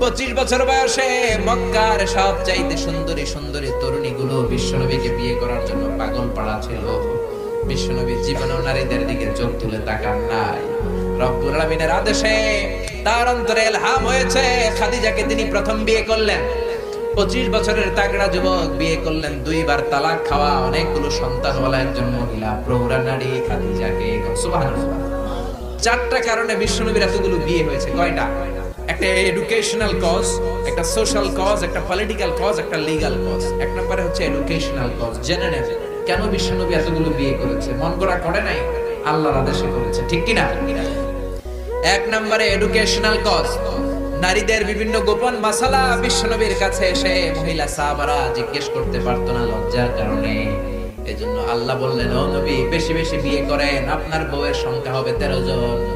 পঁচিশ বছর বয়সে মক্কার সব চাইতে সুন্দরী সুন্দরী তরুণীগুলো বিশ্বনবীকে বিয়ে করার জন্য পাগল পাড়া ছিল। বিশ্বনবীর জীবনেও নারীদের দিকে চোখ তুলে তাকান নাই। আলামিনের আদেশে তার অন্তরে এলহাম হয়েছে, খাদিজাকে তিনি প্রথম বিয়ে করলেন। পঁচিশ বছরের তাগড়া যুবক বিয়ে করলেন, দুইবার তালাক খাওয়া, অনেকগুলো সন্তানওয়ালা একজন মহিলা প্রৌঢ়া নারী খাদিজাকে। সুবহানাল্লাহ। চারটা কারণে বিশ্বনবীর এতগুলো বিয়ে হয়েছে। কয়টা? একটা এডুকেশনাল কজ একটা সোশ্যাল কজ একটা পলিটিক্যাল কজ একটা লিগ্যাল কজ এক নম্বরে হচ্ছে এডুকেশনাল কজ জেনে নেন কেন বিশ্বনবী এতগুলো বিয়ে করেছে? মন করা করে নাই? আল্লাহর আদেশে করেছে। ঠিক কিনা? এক নম্বরে এডুকেশনাল কজ নারীদের বিভিন্ন গোপন মাসালা বিশ্বনবীর কাছে এসে মহিলা সাহাবারা জিজ্ঞেস করতে পারতো না লজ্জার কারণে। এজন্য আল্লাহ বললেন, ও নবী, বেশি বেশি বিয়ে করেন। আপনার বউয়ের সংখ্যা হবে তেরো জন।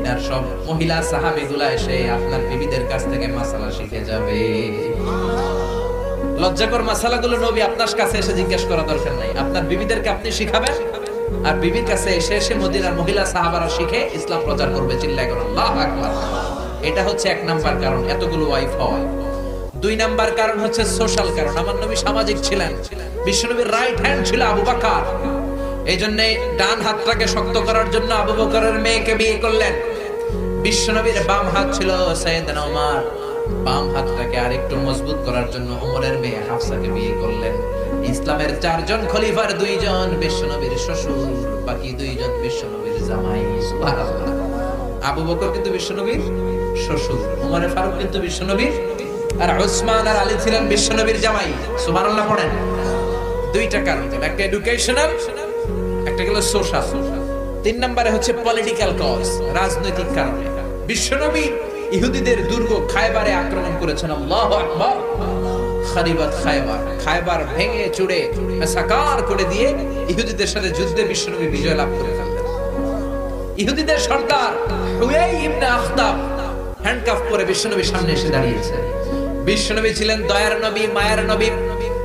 মদিনার সব মহিলা সাহাবিগুলা এসে আপনার বিবিদের কাছ থেকে মাসালা শিখে যাবে। লজ্জাকর মাসালাগুলো নবী আপনার কাছে এসে জিজ্ঞেস করা দরকার নাই। আপনার বিবিদেরকে আপনি শিখাবেন, আর বিবির কাছে এসে এসে মদিনার মহিলা সাহাবারা শিখে ইসলাম প্রচার করবে। চিল্লায় করুন এটা হচ্ছে এক নাম্বার কারণ, এতগুলো ওয়াইফ হওয়া। দুই নাম্বার কারণ হচ্ছে সোশ্যাল কারণ। আমার নবী সামাজিক ছিলেন। বিশ্বনবীর রাইট হ্যান্ড ছিল আবু বকর। এই জন্য ডান হাতটাকে শক্ত করার জন্য আবু বকরের মেয়েকে বিয়ে করলেন। বিশ্বনবীর বাম হাত ছিল ওমর বাম হাতটাকে আরেকটু মজবুত করার জন্য মেয়ে হাফসাকে বিয়ে করলেন। ইসলামের চারজন খলিফার দুইজন বিশ্বনবীর শ্বশুর, বাকি দুইজন বিশ্বনবীর জামাই আবু বকর কিন্তু বিশ্বনবীর শ্বশুর, উমরে ফারুক কিন্তু বিশ্বনবীর, আর ওসমান আর আলী ছিলেন বিশ্বনবীর জামাই। সুবহানাল্লাহ পড়েন। দুইটা কারণ একটা এডুকেশনাল একটা গেল সোশ্যাল তিন নম্বরে হচ্ছে পলিটিক্যাল কজ রাজনৈতিক কারণে। বিশ্বনবী ইহুদিদের দুর্গ খায়বারে আক্রমণ করেছেন, আল্লাহু আকবার। খারিবাত খায়বার খায়বার ভেঙে চুড়ে সাকার করে দিয়ে ইহুদিদের সাথে যুদ্ধে বিশ্বনবী বিজয় লাভ করে ফেললেন। ইহুদিদের সর্দার হুয়াই ইবনে আখতাব হ্যান্ডকাফ পরে বিশ্বনবীর সামনে এসে দাঁড়িয়েছে। বিশ্বনবী ছিলেন দয়ার নবী, মায়ের নবী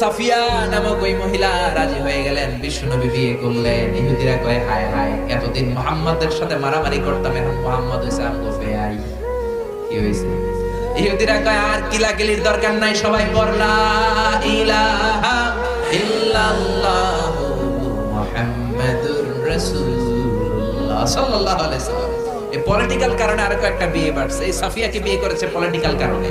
সাফিয়া নামক ওই মহিলা রাজি হয়ে গেলেন। বিশ্বনবী বিয়ে করলেন। ইহুদিরা কয়, হায় হায়, এতদিন মোহাম্মদের সাথে মারামারি করতাম, এখন মোহাম্মদ হইছে আমগো বেয়াই কি হইছে? ইহুদিরা কয়, আর কিলাকিলির দরকার নাই, সবাই পড়লা ইলাহা ইল্লাল্লাহু মুহাম্মাদুর রাসূলুল্লাহ সাল্লাল্লাহু আলাইহি সাল্লাম এই পলিটিক্যাল কারণে আরও একটা বিয়ে বাড়ছে। এই সাফিয়াকে বিয়ে করেছে? পলিটিক্যাল কারণে।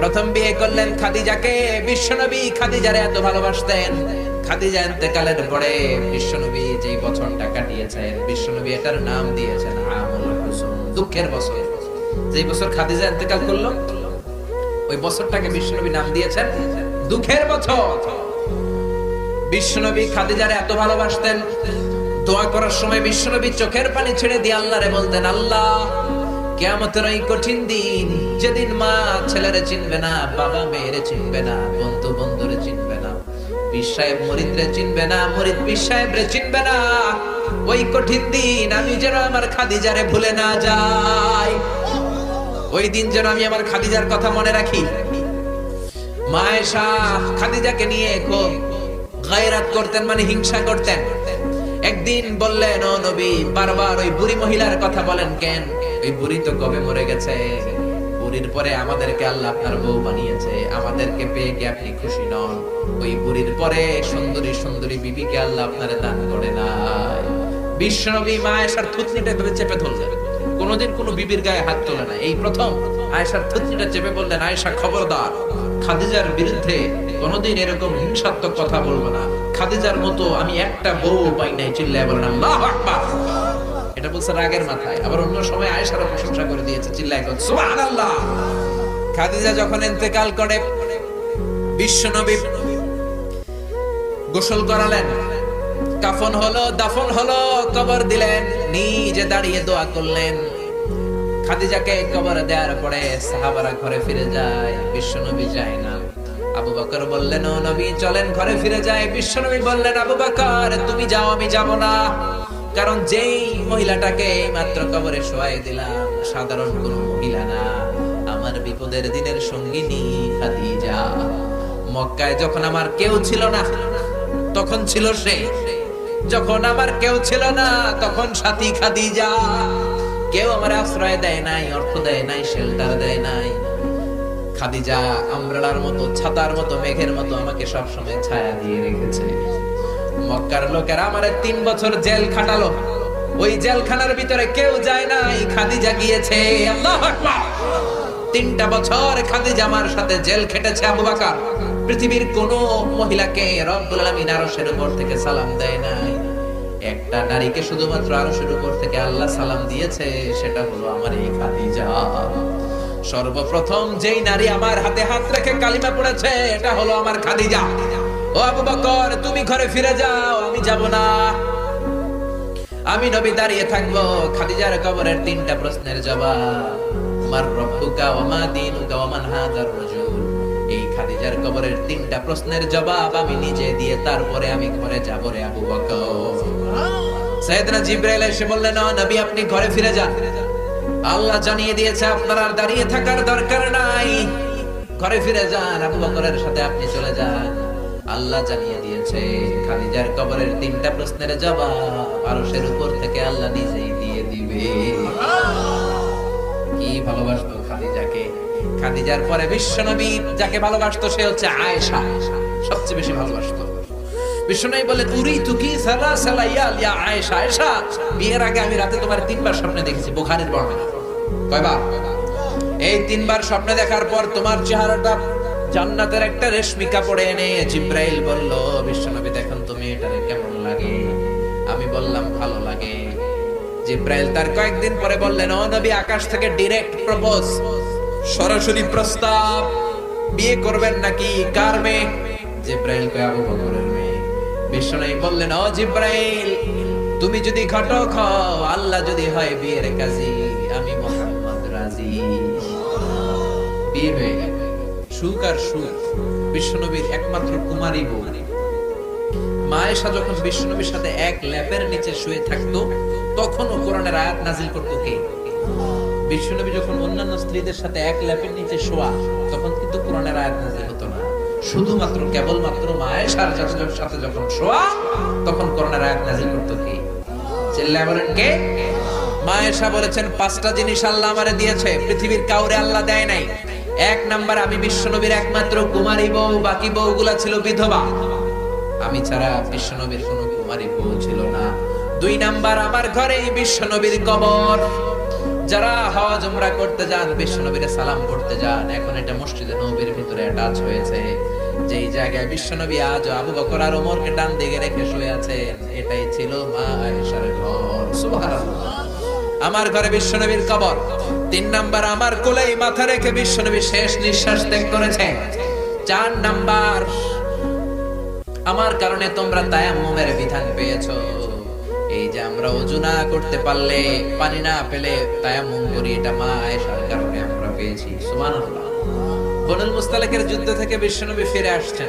প্রথম বিয়ে করলেন খাদিজাকে। বিশ্বনবী খাদিজারে এত ভালোবাসতেন। খাদিজা ইন্তেকালের পরে বিশ্বনবী যেই বছরটা কাটিয়েছেন, বিশ্বনবী এটার নাম দিয়েছেন আমুল হুসন দুঃখের বছর। যেই বছর খাদিজা ইন্তেকাল করল, ওই বছরটাকে বিশ্বনবী নাম দিয়েছেন দুঃখের বছর। বিশ্বনবী খাদিজারে এত ভালোবাসতেন, দোয়া করার সময় বিশ্বনবী চোখের পানি ছেড়ে দিয়ে আল্লাহরে বলতেন, আল্লাহ কেয়ামতের কঠিন দিন, যেদিন মা ছেলেরে চিনবে না, বাবা মেয়েরে চিনবে না, বন্ধু চিনবে না মরিদরে চিনবে না, মরিদ চিনবে না, ওই কঠিন দিন আমি যেন আমার খাদিজারে ভুলে না যাই। ওই দিন যেন আমি আমার খাদিজার কথা মনে রাখি। মায়েশা খাদিজাকে নিয়ে খুব গায়রাত করতেন মানে হিংসা করতেন। একদিন বললেন, ও নবী, বারবার ওই বুড়ি মহিলার কথা বলেন কেন? ওই বুড়ি তো কবে মরে গেছে? বুড়ির পরে আমাদেরকে আল্লাহ আপনার বউ বানিয়েছে। আমাদেরকে পেয়ে কি আপনি খুশি নন? ওই বুড়ির পরে সুন্দরী সুন্দরী বিবিকে আল্লাহ আপনারে দান করে নাই। বিশ্বনবী মা আয়েশার থুতনিটা ভেবে চেপে ধরলেন। কোনোদিন কোনো বিবির গায়ে হাত তোলে না এই প্রথম আয়েশার থুতনিটা চেপে বললেন, আয়েশা খবরদার, খাদিজার বিরুদ্ধে কোনোদিন এরকম হিংসাত্মক কথা বলব না। খাদিজার মতো আমি একটা বউ পাই নাই, চিল্লায় বলেন, আল্লাহু আকবার! এটা বলছে রাগের মাথায়। আবার অন্য সময় আয়েশারও প্রশংসা করে দিয়েছে, চিল্লায় করে সুবহানাল্লাহ! খাদিজা যখন ইন্তেকাল করে, বিশ্বনবী গোসল করালেন। কাফন হলো, দাফন হলো, কবর দিলেন, নিজে দাঁড়িয়ে দোয়া করলেন। খাদিজাকে কবর দেওয়ার পরে সাহাবারা ঘরে ফিরে যায়, বিশ্বনবী যায় না। আবু বকর বললেন, ও নবী, চলেন ঘরে ফিরে যায় বিশ্বনবী বললেন, আবু বকর, তুমি যাও, আমি যাব না। কারণ যেই মহিলাটাকে মাত্র কবরে শোয়াই দিলাম, সাধারণ কোন মহিলা না। আমার বিপদের দিনের সঙ্গিনী খাদিজা। মক্কায় যখন আমার কেউ ছিল না, তখন ছিল সে। যখন আমার কেউ ছিল না, তখন সাথী খাদিজা। কেউ আমার আশ্রয় দেয় নাই, অর্থ দেয় নাই শেল্টার দেয় নাই। খাদিজা আমরালার মতো, ছাতার মতো, মেঘের মতো আমাকে সব সময় ছায়া দিয়ে রেখেছে। মক্কার লোকেরা আমারে তিন বছর জেল খাটালো। ওই জেলখানার ভিতরে কেউ যায় নাই, খাদিজা গিয়েছে। আল্লাহু তিনটা বছর খাদিজা আমার সাথে জেল খেটেছে আবু বকর। পৃথিবীর কোন মহিলাকে রব্বুল আলামিন আরশের উপর থেকে সালাম দেয় নাই। একটা নারীকে শুধুমাত্র আরশের উপর থেকে আল্লাহ সালাম দিয়েছে, সেটা হলো আমার এই খাদিজা। সর্বপ্রথম যেই নারী আমার হাতে হাত রেখে কালিমা পড়েছে এটা হলো আমার খাদিজা। ও আবু বকর তুমি ঘরে ফিরে যাও আমি যাব না। আমি নবী দাঁড়িয়ে থাকব খাদিজার কবরের তিনটা প্রশ্নের জবাব। মার রব্বুকা ওয়া মা দীনুকা ওয়া মান এই খাদিজার কবরের তিনটা প্রশ্নের জবাব আমি নিজে দিয়ে তারপরে আমি ঘরে যাব রে আবু বকর। সাইয়েদনা জিবরাইল এসে বললেন নবী আপনি ঘরে ফিরে যান। আল্লাহ জানিয়ে দিয়েছে, আপনার আর দাঁড়িয়ে থাকার দরকার নাই। ঘরে ফিরে যান, আবু বকরের সাথে আপনি চলে যান। আল্লাহ জানিয়ে দিয়েছে, খাদিজার কবরের তিনটা প্রশ্নের জবাব আরশের উপর থেকে আল্লাহ নিজেই দিয়ে দিবে। কি ভালোবাসতো খাদিজাকে? খাদিজার পরে বিশ্বনবী যাকে ভালোবাসতো, সে হচ্ছে আয়েশা। সবচেয়ে বেশি ভালোবাসতো। বিশ্বনবী বলে তুরি তুকি সালা সালা ইয়া আয়েশা? আয়েশা, বিয়ের আগে আমি রাতে তোমার তিনবার স্বপ্নে দেখেছি, বুখারীর বর্ণনা কয়বার? এই তিনবার স্বপ্নে দেখার পর তোমার চেহারাটা জান্নাতের একটা রেশমি কাপড়ে এনে জিব্রাইল বলল, বিশ্বনবী তুমি কেমন লাগে? আমি বললাম, ভালো লাগে। জিব্রাইল তার কয়েকদিন পরে বললেন, ও নবী, আকাশ থেকে ডিরেক্ট প্রপোজ, সরাসরি প্রস্তাব, বিয়ে করবেন নাকি, কার মেয়ে? জিব্রাইল কয়, আবু বকরের মেয়ে। বিশ্বনবী বললেন, ও জিব্রাইল, তুমি যদি ঘটক হও, আল্লাহ যদি হয় বিয়ের কাজী। বিয়ে হয়ে গেল সুখ আর সুখ, বিশ্বনবীর একমাত্র কুমারী মায়েশা যখন বিশ্বনবীর সাথে এক ল্যাপের নিচে শুয়ে থাকতো কোরআনের আয়াত নাজিল কে? বিশ্বনবী যখন অন্যান্য স্ত্রীদের সাথে এক ল্যাপের নিচে শোয়া, তখন কিন্তু কোরআনের আয়াত নাজিল হতো না। শুধুমাত্র, কেবলমাত্র মায়েশার সাথে- যখন শোয়া, তখন কোরআনের আয়াত নাজিল করতো কে? কে? মায়েশা বলেছেন, পাঁচটা জিনিস আল্লাহ আমারে দিয়েছে, পৃথিবীর কাউরে আল্লাহ দেয় নাই। এক নাম্বার, আমি বিশ্বনবীর একমাত্র কুমারী বউ, বাকি বউগুলা ছিল বিধবা। আমি ছাড়া বিশ্বনবীর কোন কুমারী বউ ছিল না। দুই নাম্বার, আমার ঘরে বিশ্বনবীর কবর। যারা হজ উমরা করতে যান, বিশ্বনবীর সালাম করতে যান। এখন এটা মসজিদে নবীর ভিতরে অ্যাটাচ হয়েছে। যেই জায়গায় বিশ্বনবী আজ আবু বকর আর ওমরকে ডান দিকে রেখে শুয়ে আছেন, এটাই ছিল মা আয়েশার ঘর। সুবহানাল্লাহ। আমার ঘরে বিশ্বনবীর কবর। তিন নাম্বার আমার কোলেই মাথা রেখে বিশ্বনবী শেষ নিঃশ্বাস ত্যাগ করেছে। চার নাম্বার, আমার কারণে তোমরা তায়াম্মুমের বিধান পেয়েছ। এই যে আমরা অজু না করতে পারলে, পানি না পেলে তায়াম্মুম করি, এটা মা আয়েশার কারণে আমরা পেয়েছি। সুবহানাল্লাহ। বনুল মুস্তালিকের যুদ্ধ থেকে বিশ্বনবী ফিরে আসছেন।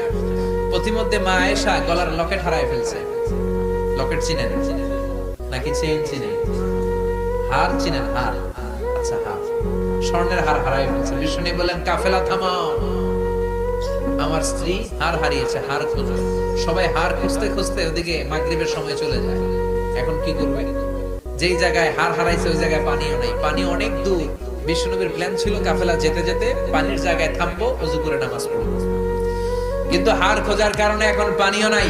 প্রতিমধ্যে মা আয়েশা গলার লকেট হারায় ফেলছে। লকেট চিনেন? নাকি চেইন চিনেন? হার চিনেন, হার। স্বর্ণের হার হারায় ফেলছে। বিষ্ণু বললেন, কাফেলা, থামাও। আমার স্ত্রী হার হারিয়েছে, হার খোঁজো। সবাই হার খুঁজতে খুঁজতে ওদিকে মাগরিবের সময় চলে যায়। এখন কি করবে? যেই জায়গায় হার হারাইছে, ওই জায়গায় পানিও নাই। পানি অনেক দূর। বিষ্ণুনবীর প্ল্যান ছিল কাফেলা যেতে যেতে পানির জায়গায় থামবো, অজু করে নামাজ পড়ব। কিন্তু হার খোঁজার কারণে এখন পানিও নাই।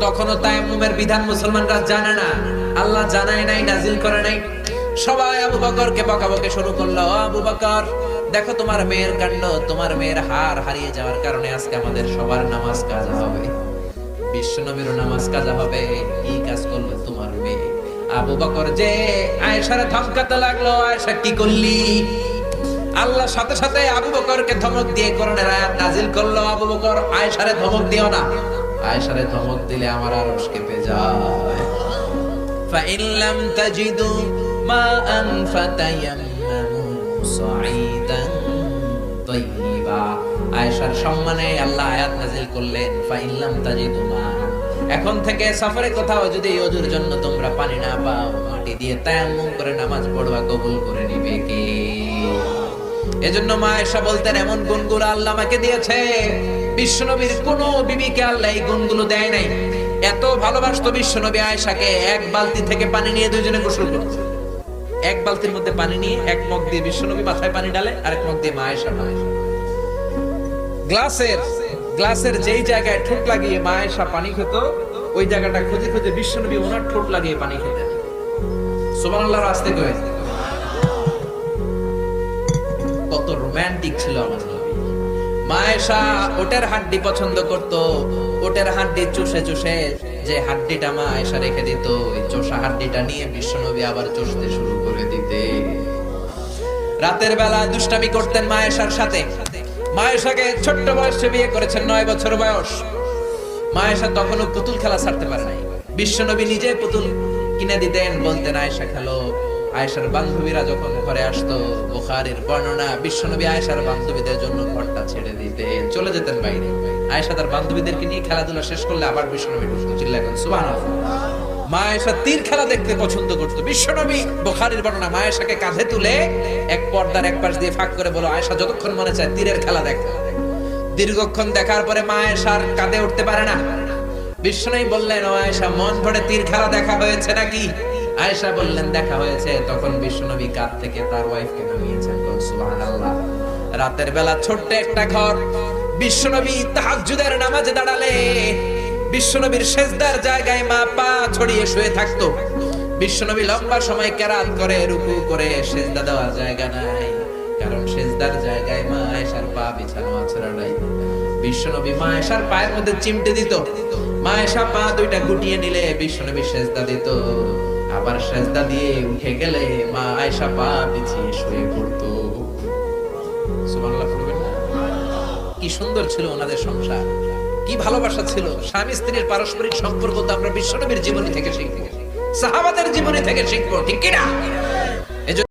তখনও তায়াম্মুমের বিধান মুসলমানরা জানে না। আল্লাহ জানায় নাই নাজিল করে নাই। সবাই আবু বকরকে বকাবকে শুরু করলো "ও আবু বকর দেখো তোমার মেয়ের কাণ্ড তোমার মেয়ের হার হারিয়ে যাওয়ার কারণে আজকে আমাদের সবার নামাজ কাজা হবে বিশ্বনবীর নামাজ কাজা হবে কি কাজ করলো তোমার মেয়ে আবু বকর যে আয়েশারে ধমকাতে লাগলো আয়েশা কি করলি আল্লাহ সাথে সাথে আবু বকরকে ধমক দিয়ে কোরআনের আয়াত নাজিল করলো আবু বকর আয়েশারে ধমক দিও না আয়েশারে ধমক দিলে আমার আরশ কেঁপে যায় فإن لم تجدوا ماء فتيمموا صعيدا طيبا আয়েশার সম্মানে আল্লাহ আয়াত নাজিল করলেন ফাইন লাম তাজিদু মা এখন থেকে সফরে কোথাও যদি ওজুর জন্য তোমরা পানি না পাও মাটি দিয়ে তায়াম্মুম করে নামাজ পড়বা কবুল করে নিবে কে এজন্য মা এসা বলতেন এমন গুণগুলো আল্লাহ আমাকে দিয়েছে বিশ্বনবীর কোন বিবিকে আল্লাহ এই গুণগুলো দেয় নাই এত ভালোবাসতো বিশ্বনবী আয়েশাকে এক বালতি থেকে পানি নিয়ে দুজনে গোসল করতো এক বালতির মধ্যে পানি নিয়ে এক মগ দিয়ে বিশ্বনবী মাথায় পানি ডালে আর এক মগ দিয়ে মা আয়েশা ঢালে গ্লাসের গ্লাসের যেই জায়গায় ঠোঁট লাগিয়ে মা আয়েশা পানি খেত, ওই জায়গাটা খুঁজে খুঁজে বিশ্বনবী ওনার ঠোঁট লাগিয়ে পানি খেতেন। সুবহানাল্লাহর আস্তে কয়ে কত রোমান্টিক ছিল আমার মায়েশা ওটের হাড্ডি পছন্দ করত ওটের হাড্ডি চুষে চুষে যে হাড্ডিটা মা আয়েশা রেখে দিত, ওই চোষা হাড্ডিটা নিয়ে বিশ্বনবী আবার চষতে শুরু করে দিতে। রাতের বেলা দুষ্টামি করতেন মায়েশার সাথে। মায়েশাকে ছোট্ট বয়সে বিয়ে করেছেন, নয় বছর বয়স। মায়েশা তখনও পুতুল খেলা ছাড়তে পারে নাই। বিশ্বনবী নিজে পুতুল কিনে দিতেন, বলতেন, আয়েশা খেলো। আয়েশার বান্ধবীরা যখন ঘরে আসতো, বুখারীর বর্ণনা বিশ্বনবী আয়েশার বান্ধবীদের জন্য ঘরটা ছেড়ে দিতেন। চলে যেতেন বাইরে। আয়েশা তার বান্ধবীদেরকে নিয়ে খেলাধুলা শেষ করলে আবার বিশ্বনবী সুবহানাল্লাহ। মা আয়েশা তীর খেলা দেখতে পছন্দ করতো। বিশ্বনবী বুখারীর বর্ণনা, মা আয়েশাকে কাঁধে তুলে এক পর্দার এক পাশ দিয়ে ফাঁক করে বলো আয়েশা যতক্ষণ মনে চায় তীরের খেলা দেখ। দীর্ঘক্ষণ দেখার পরে মা আয়েশার কাঁধে উঠতে পারে না। বিশ্বনবী বললেন, ও আয়েশা, মন ভরে তীর খেলা দেখা হয়েছে নাকি? আয়েশা বললেন, দেখা হয়েছে। তখন বিশ্বনবী কাঁধ থেকে তার ওয়াইফকে নামিয়েছেন। সুবহানাল্লাহ। রাতের বেলা ছোট্ট একটা ঘর বিশ্বনবী তাহাজ্জুদের নামাজে দাঁড়ালে বিশ্বনবীর সেজদার জায়গায় মা পা ছড়িয়ে শুয়ে থাকতো। বিশ্বনবী লম্বা সময় কেরাত করে, রুকু করে সেজদা দেওয়ার জায়গা নাই। কারণ সেজদার জায়গায় মা আয়েশার পা বিছানো আছড়া নাই। বিশ্বনবী মা আয়েশার পায়ের মধ্যে চিমটে দিত। মা আয়েশা পা দুইটা গুটিয়ে নিলে বিশ্বনবী সেজদা দিত। আবার সেজদা দিয়ে উঠে গেলে মা আয়েশা পা বিছিয়ে শুয়ে পড়তো। কি সুন্দর ছিল ওনাদের সংসার। কি ভালোবাসা ছিল। স্বামী স্ত্রীর পারস্পরিক সম্পর্ক তো আমরা বিশ্বনবীর জীবনী থেকে শিখতে সাহাবাদের জীবনী থেকে শিখব, ঠিক কিনা?